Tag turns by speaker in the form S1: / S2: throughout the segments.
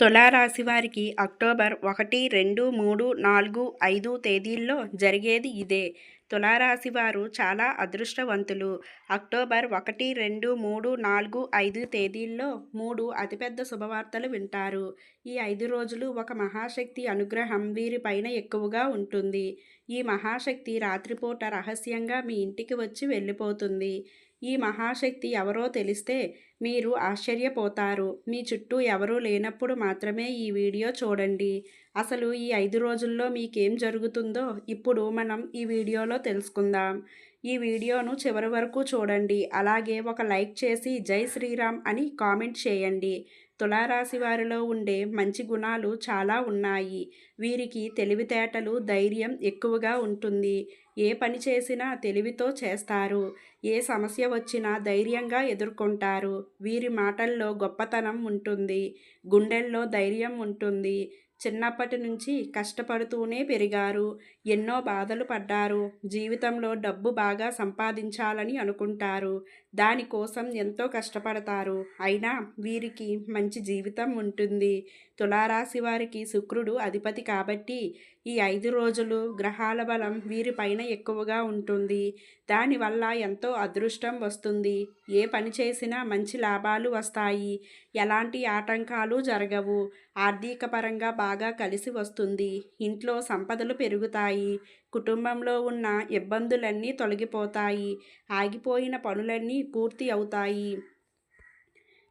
S1: తులారాశి వారికి అక్టోబర్ ఒకటి రెండు మూడు నాలుగు ఐదు తేదీల్లో జరిగేది ఇదే. తులారాశి వారు చాలా అదృష్టవంతులు. అక్టోబర్ ఒకటి రెండు మూడు నాలుగు ఐదు తేదీల్లో మూడు అతిపెద్ద శుభవార్తలు వింటారు. ఈ ఐదు రోజులు ఒక మహాశక్తి అనుగ్రహం వీరిపైన ఎక్కువగా ఉంటుంది. ఈ మహాశక్తి రాత్రిపూట రహస్యంగా మీ ఇంటికి వచ్చి వెళ్ళిపోతుంది. ఈ మహాశక్తి ఎవరో తెలిస్తే మీరు ఆశ్చర్యపోతారు. మీ చుట్టూ ఎవరూ లేనప్పుడు మాత్రమే ఈ వీడియో చూడండి. అసలు ఈ ఐదు రోజుల్లో మీకేం జరుగుతుందో ఇప్పుడు మనం ఈ వీడియోలో తెలుసుకుందాం. ఈ వీడియోను చివరి వరకు చూడండి. అలాగే ఒక లైక్ చేసి జై శ్రీరామ్ అని కామెంట్ చేయండి. తులారాశి వారిలో ఉండే మంచి గుణాలు చాలా ఉన్నాయి. వీరికి తెలివితేటలు ధైర్యం ఎక్కువగా ఉంటుంది. ఏ పని చేసినా తెలివితో చేస్తారు. ఏ సమస్య వచ్చినా ధైర్యంగా ఎదుర్కొంటారు. వీరి మాటల్లో గొప్పతనం ఉంటుంది. గుండెల్లో ధైర్యం ఉంటుంది. చిన్నప్పటి నుంచి కష్టపడుతూనే పెరిగారు. ఎన్నో బాధలు పడ్డారు. జీవితంలో డబ్బు బాగా సంపాదించాలని అనుకుంటారు. దానికోసం ఎంతో కష్టపడతారు. అయినా వీరికి మంచి జీవితం ఉంటుంది. తులారాశి వారికి శుక్రుడు అధిపతి కాబట్టి ఈ ఐదు రోజులు గ్రహాల బలం వీరిపైన ఎక్కువగా ఉంటుంది. దానివల్ల ఎంతో అదృష్టం వస్తుంది. ఏ పని చేసినా మంచి లాభాలు వస్తాయి. ఎలాంటి ఆటంకాలు జరగవు. ఆర్థిక పరంగా బాగా కలిసి వస్తుంది. ఇంట్లో సంపదలు పెరుగుతాయి. కుటుంబంలో ఉన్న ఇబ్బందులన్నీ తొలగిపోతాయి. ఆగిపోయిన పనులన్నీ పూర్తి అవుతాయి.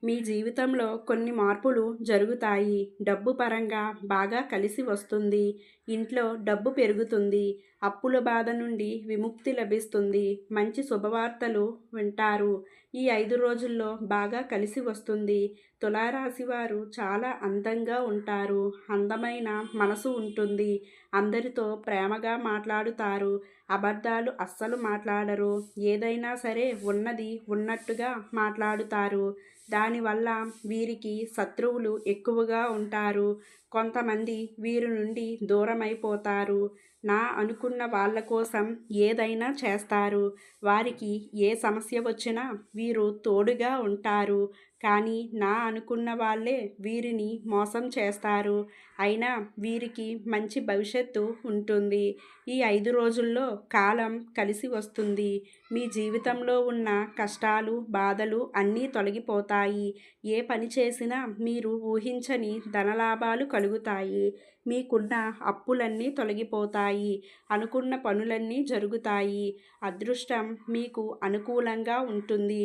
S1: మీ జీవితంలో కొన్ని మార్పులు జరుగుతాయి. డబ్బు పరంగా బాగా కలిసి వస్తుంది. ఇంట్లో డబ్బు పెరుగుతుంది. అప్పుల బాధ నుండి విముక్తి లభిస్తుంది. మంచి శుభవార్తలు వింటారు. ఈ ఐదు రోజుల్లో బాగా కలిసి వస్తుంది. తులారాశి వారు చాలా అందంగా ఉంటారు. అందమైన మనసు ఉంటుంది. అందరితో ప్రేమగా మాట్లాడుతారు. అబద్ధాలు అస్సలు మాట్లాడరు. ఏదైనా సరే ఉన్నది ఉన్నట్టుగా మాట్లాడుతారు. దానివల్ల వీరికి శత్రువులు ఎక్కువగా ఉంటారు. కొంతమంది వీరి నుండి దూరమైపోతారు. నా అనుకున్న వాళ్ళ కోసం ఏదైనా చేస్తారు. వారికి ఏ సమస్య వచ్చినా వీరు తోడుగా ఉంటారు. కానీ నా అనుకున్న వాళ్ళే వీరిని మోసం చేస్తారు. అయినా వీరికి మంచి భవిష్యత్తు ఉంటుంది. ఈ ఐదు రోజుల్లో కాలం కలిసి వస్తుంది. మీ జీవితంలో ఉన్న కష్టాలు బాధలు అన్నీ తొలగిపోతాయి. ఏ పని చేసినా మీరు ఊహించని ధనలాభాలు కలుగుతాయి. మీకున్న అప్పులన్నీ తొలగిపోతాయి. అనుకున్న పనులన్నీ జరుగుతాయి. అదృష్టం మీకు అనుకూలంగా ఉంటుంది.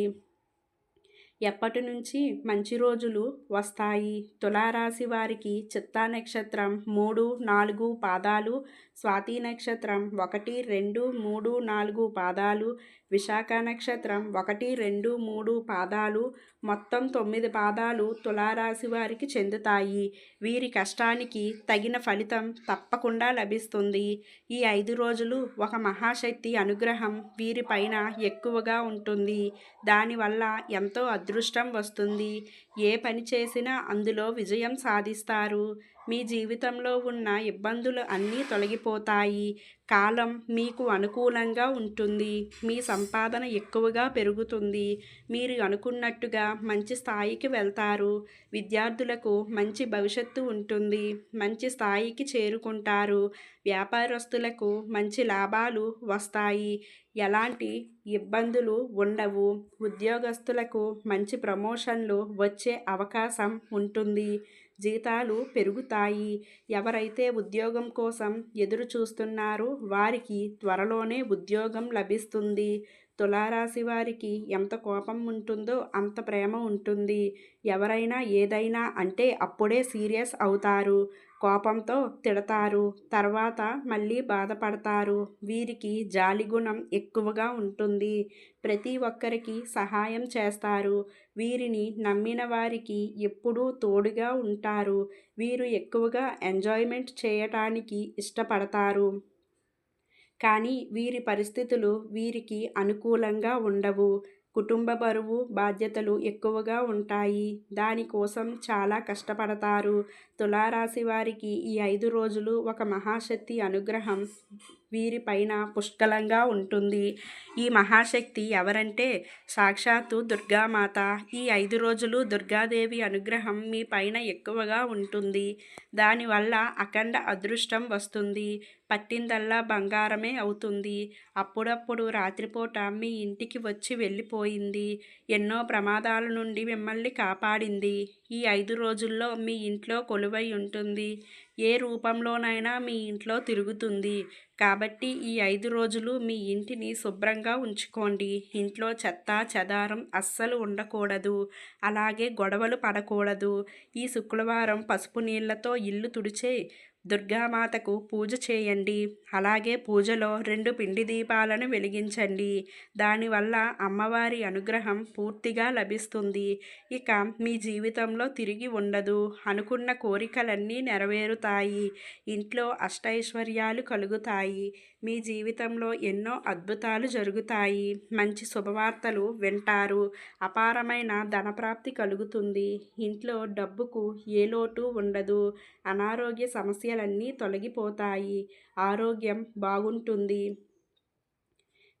S1: ఎప్పటి నుంచి మంచి రోజులు వస్తాయి. తులారాశి వారికి చిత్తా నక్షత్రం మూడు నాలుగు పాదాలు స్వాతి నక్షత్రం ఒకటి రెండు మూడు నాలుగు పాదాలు. విశాఖ నక్షత్రం ఒకటి రెండు మూడు పాదాలు. మొత్తం తొమ్మిది పాదాలు తులారాశి వారికి చెందుతాయి. వీరి కష్టానికి తగిన ఫలితం తప్పకుండా లభిస్తుంది. ఈ ఐదు రోజులు ఒక మహాశక్తి అనుగ్రహం వీరిపైన ఎక్కువగా ఉంటుంది. దానివల్ల ఎంతో అదృష్టం వస్తుంది. ఏ పని చేసినా అందులో విజయం సాధిస్తారు. మీ జీవితంలో ఉన్న ఇబ్బందులు అన్నీ తొలగిపోతాయి. కాలం మీకు అనుకూలంగా ఉంటుంది. మీ సంపాదన ఎక్కువగా పెరుగుతుంది. మీరు అనుకున్నట్టుగా మంచి స్థాయికి వెళ్తారు. విద్యార్థులకు మంచి భవిష్యత్తు ఉంటుంది. మంచి స్థాయికి చేరుకుంటారు. వ్యాపారస్తులకు మంచి లాభాలు వస్తాయి. ఎలాంటి ఇబ్బందులు ఉండవు. ఉద్యోగస్తులకు మంచి ప్రమోషన్లు వచ్చే అవకాశం ఉంటుంది. జీతాలు పెరుగుతాయి. ఎవరైతే ఉద్యోగం కోసం ఎదురు చూస్తున్నారో వారికి త్వరలోనే ఉద్యోగం లభిస్తుంది. తులారాశి వారికి ఎంత కోపం ఉంటుందో అంత ప్రేమ ఉంటుంది. ఎవరైనా ఏదైనా అంటే అప్పుడే సీరియస్ అవుతారు. కోపంతో తిడతారు. తర్వాత మళ్ళీ బాధపడతారు. వీరికి జాలిగుణం ఎక్కువగా ఉంటుంది. ప్రతి ఒక్కరికి సహాయం చేస్తారు. వీరిని నమ్మిన వారికి ఎప్పుడూ తోడుగా ఉంటారు. వీరు ఎక్కువగా ఎంజాయ్మెంట్ చేయటానికి ఇష్టపడతారు. కానీ వీరి పరిస్థితులు వీరికి అనుకూలంగా ఉండవు. కుటుంబ బరువు బాధ్యతలు ఎక్కువగా ఉంటాయి. దానికోసం చాలా కష్టపడతారు. తులారాశి వారికి ఈ ఐదు రోజులు ఒక మహాశక్తి అనుగ్రహం. వీరిపైన పుష్కలంగా ఉంటుంది. ఈ మహాశక్తి ఎవరంటే? సాక్షాత్తు దుర్గామాత. ఈ ఐదు రోజులు దుర్గాదేవి అనుగ్రహం మీ పైన ఎక్కువగా ఉంటుంది. దానివల్ల అఖండ అదృష్టం వస్తుంది. పట్టిందల్లా బంగారమే అవుతుంది. అప్పుడప్పుడు రాత్రిపూట మీ ఇంటికి వచ్చి వెళ్ళిపోయింది. ఎన్నో ప్రమాదాల నుండి మిమ్మల్ని కాపాడింది. ఈ ఐదు రోజుల్లో మీ ఇంట్లో కొలువై ఉంటుంది. ఏ రూపంలోనైనా మీ ఇంట్లో తిరుగుతుంది. కాబట్టి ఈ ఐదు రోజులు మీ ఇంటిని శుభ్రంగా ఉంచుకోండి. ఇంట్లో చెత్త చెదారం అస్సలు ఉండకూడదు. అలాగే గొడవలు పడకూడదు. ఈ శుక్రవారం పసుపు నీళ్ళతో ఇల్లు తుడిచే దుర్గామాతకు పూజ చేయండి. అలాగే పూజలో రెండు పిండి దీపాలను వెలిగించండి. దానివల్ల అమ్మవారి అనుగ్రహం పూర్తిగా లభిస్తుంది. ఇక మీ జీవితంలో తిరిగి ఉండదు. అనుకున్న కోరికలన్నీ నెరవేరుతాయి. ఇంట్లో అష్టైశ్వర్యాలు కలుగుతాయి. మీ జీవితంలో ఎన్నో అద్భుతాలు జరుగుతాయి. మంచి శుభవార్తలు వింటారు. అపారమైన ధనప్రాప్తి కలుగుతుంది. ఇంట్లో డబ్బుకు ఏ లోటు ఉండదు. అనారోగ్య సమస్య సమస్యలన్నీ తొలగిపోతాయి. ఆరోగ్యం బాగుంటుంది.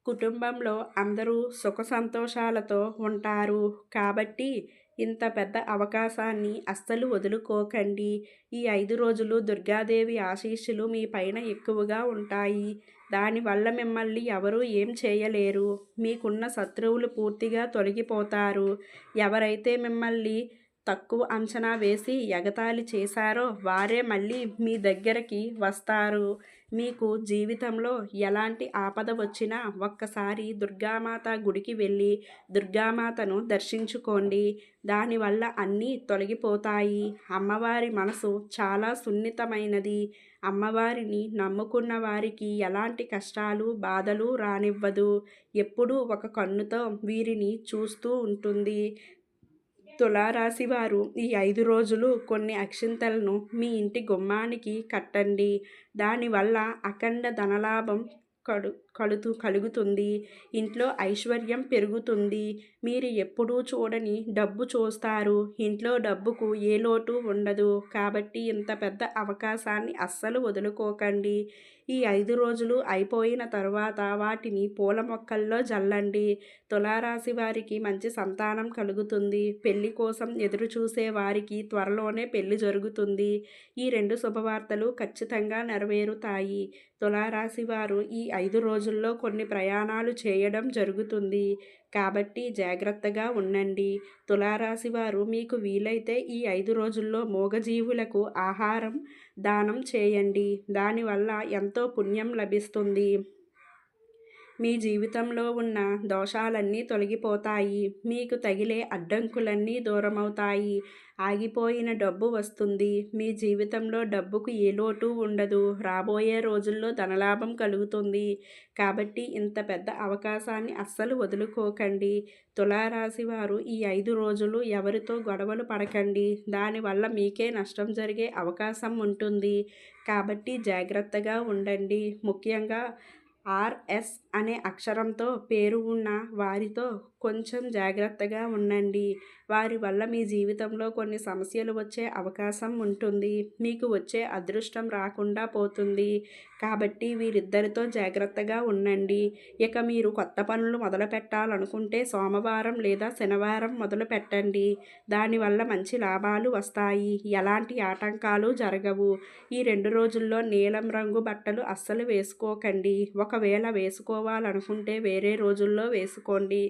S1: కుటుంబంలో అందరూ సుఖ సంతోషాలతో ఉంటారు. కాబట్టి ఇంత పెద్ద అవకాశాన్ని అస్సలు వదులుకోకండి. ఈ ఐదు రోజులు దుర్గాదేవి ఆశీస్సులు మీ పైన ఎక్కువగా ఉంటాయి. దానివల్ల మిమ్మల్ని ఎవరూ ఏం చేయలేరు. మీకున్న శత్రువులు పూర్తిగా తొలగిపోతారు. ఎవరైతే మిమ్మల్ని తక్కువ అంచనా వేసి ఎగతాళి చేశారో వారే మళ్ళీ మీ దగ్గరకి వస్తారు. మీకు జీవితంలో ఎలాంటి ఆపద వచ్చినా ఒక్కసారి దుర్గామాత గుడికి వెళ్ళి దుర్గామాతను దర్శించుకోండి. దానివల్ల అన్నీ తొలగిపోతాయి. అమ్మవారి మనసు చాలా సున్నితమైనది. అమ్మవారిని నమ్ముకున్న వారికి ఎలాంటి కష్టాలు బాధలు రానివ్వదు. ఎప్పుడూ ఒక కన్నుతో వీరిని చూస్తూ ఉంటుంది. తులారాశి వారు ఈ ఐదు రోజులు కొన్ని అక్షింతలను మీ ఇంటి గుమ్మానికి కట్టండి. దానివల్ల అఖండ ధనలాభం కడు కలుతూ కలుగుతుంది. ఇంట్లో ఐశ్వర్యం పెరుగుతుంది. మీరు ఎప్పుడూ చూడని డబ్బు చూస్తారు. ఇంట్లో డబ్బుకు ఏ లోటు ఉండదు. కాబట్టి ఇంత పెద్ద అవకాశాన్ని అస్సలు వదులుకోకండి. ఈ ఐదు రోజులు అయిపోయిన తర్వాత వాటిని పూల మొక్కల్లో జల్లండి. తులారాశి వారికి మంచి సంతానం కలుగుతుంది. పెళ్ళి కోసం ఎదురు చూసే వారికి త్వరలోనే పెళ్ళి జరుగుతుంది. ఈ రెండు శుభవార్తలు ఖచ్చితంగా నెరవేరుతాయి. తులారాశి వారు ఈ ఐదు రోజుల్లో కొన్ని ప్రయాణాలు చేయడం జరుగుతుంది. కాబట్టి జాగ్రత్తగా ఉండండి. తులారాశి వారు మీకు వీలైతే ఈ ఐదు రోజుల్లో మూగజీవులకు ఆహారం దానం చేయండి. దానివల్ల ఎంతో పుణ్యం లభిస్తుంది. మీ జీవితంలో ఉన్న దోషాలన్నీ తొలగిపోతాయి. మీకు తగిలే అడ్డంకులన్నీ దూరమవుతాయి. ఆగిపోయిన డబ్బు వస్తుంది. మీ జీవితంలో డబ్బుకు ఏ లోటు ఉండదు. రాబోయే రోజుల్లో ధనలాభం కలుగుతుంది. కాబట్టి ఇంత పెద్ద అవకాశాన్ని అస్సలు వదులుకోకండి. తులారాశి వారు ఈ ఐదు రోజులు ఎవరితో గొడవలు పడకండి. దానివల్ల మీకే నష్టం జరిగే అవకాశం ఉంటుంది. కాబట్టి జాగ్రత్తగా ఉండండి. ముఖ్యంగా ఆర్ఎస్ అనే అక్షరంతో పేరు ఉన్న వారితో కొంచెం జాగ్రత్తగా ఉండండి. వారి వల్ల మీ జీవితంలో కొన్ని సమస్యలు వచ్చే అవకాశం ఉంటుంది. మీకు వచ్చే అదృష్టం రాకుండా పోతుంది. కాబట్టి వీరిద్దరితో జాగ్రత్తగా ఉండండి. ఇక మీరు కొత్త పనులు మొదలు పెట్టాలనుకుంటే సోమవారం లేదా శనివారం మొదలు పెట్టండి. దానివల్ల మంచి లాభాలు వస్తాయి. ఎలాంటి ఆటంకాలు జరగవు. ఈ రెండు రోజుల్లో నీలం రంగు బట్టలు అస్సలు వేసుకోకండి. ఒకవేళ వేసుకో వేసుకోవాలనుకుంటే వేరే రోజుల్లో వేసుకోండి.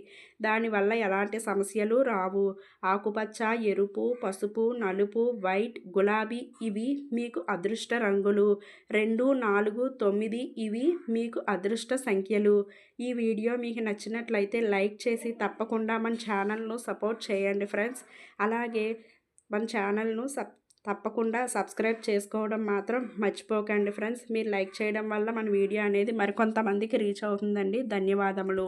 S1: దానివల్ల ఎలాంటి సమస్యలు రావు. ఆకుపచ్చ ఎరుపు పసుపు నలుపు వైట్ గులాబీ ఇవి మీకు అదృష్ట రంగులు. రెండు నాలుగు తొమ్మిది ఇవి మీకు అదృష్ట సంఖ్యలు. ఈ వీడియో మీకు నచ్చినట్లయితే లైక్ చేసి తప్పకుండా మన ఛానల్ను సపోర్ట్ చేయండి ఫ్రెండ్స్. అలాగే మన ఛానల్ను సబ్ తప్పకుండా సబ్స్క్రైబ్ చేసుకోవడం మాత్రం మర్చిపోకండి ఫ్రెండ్స్. మీరు లైక్ చేయడం వల్ల మన వీడియో అనేది మరికొంతమందికి రీచ్ అవుతుందండి. ధన్యవాదములు.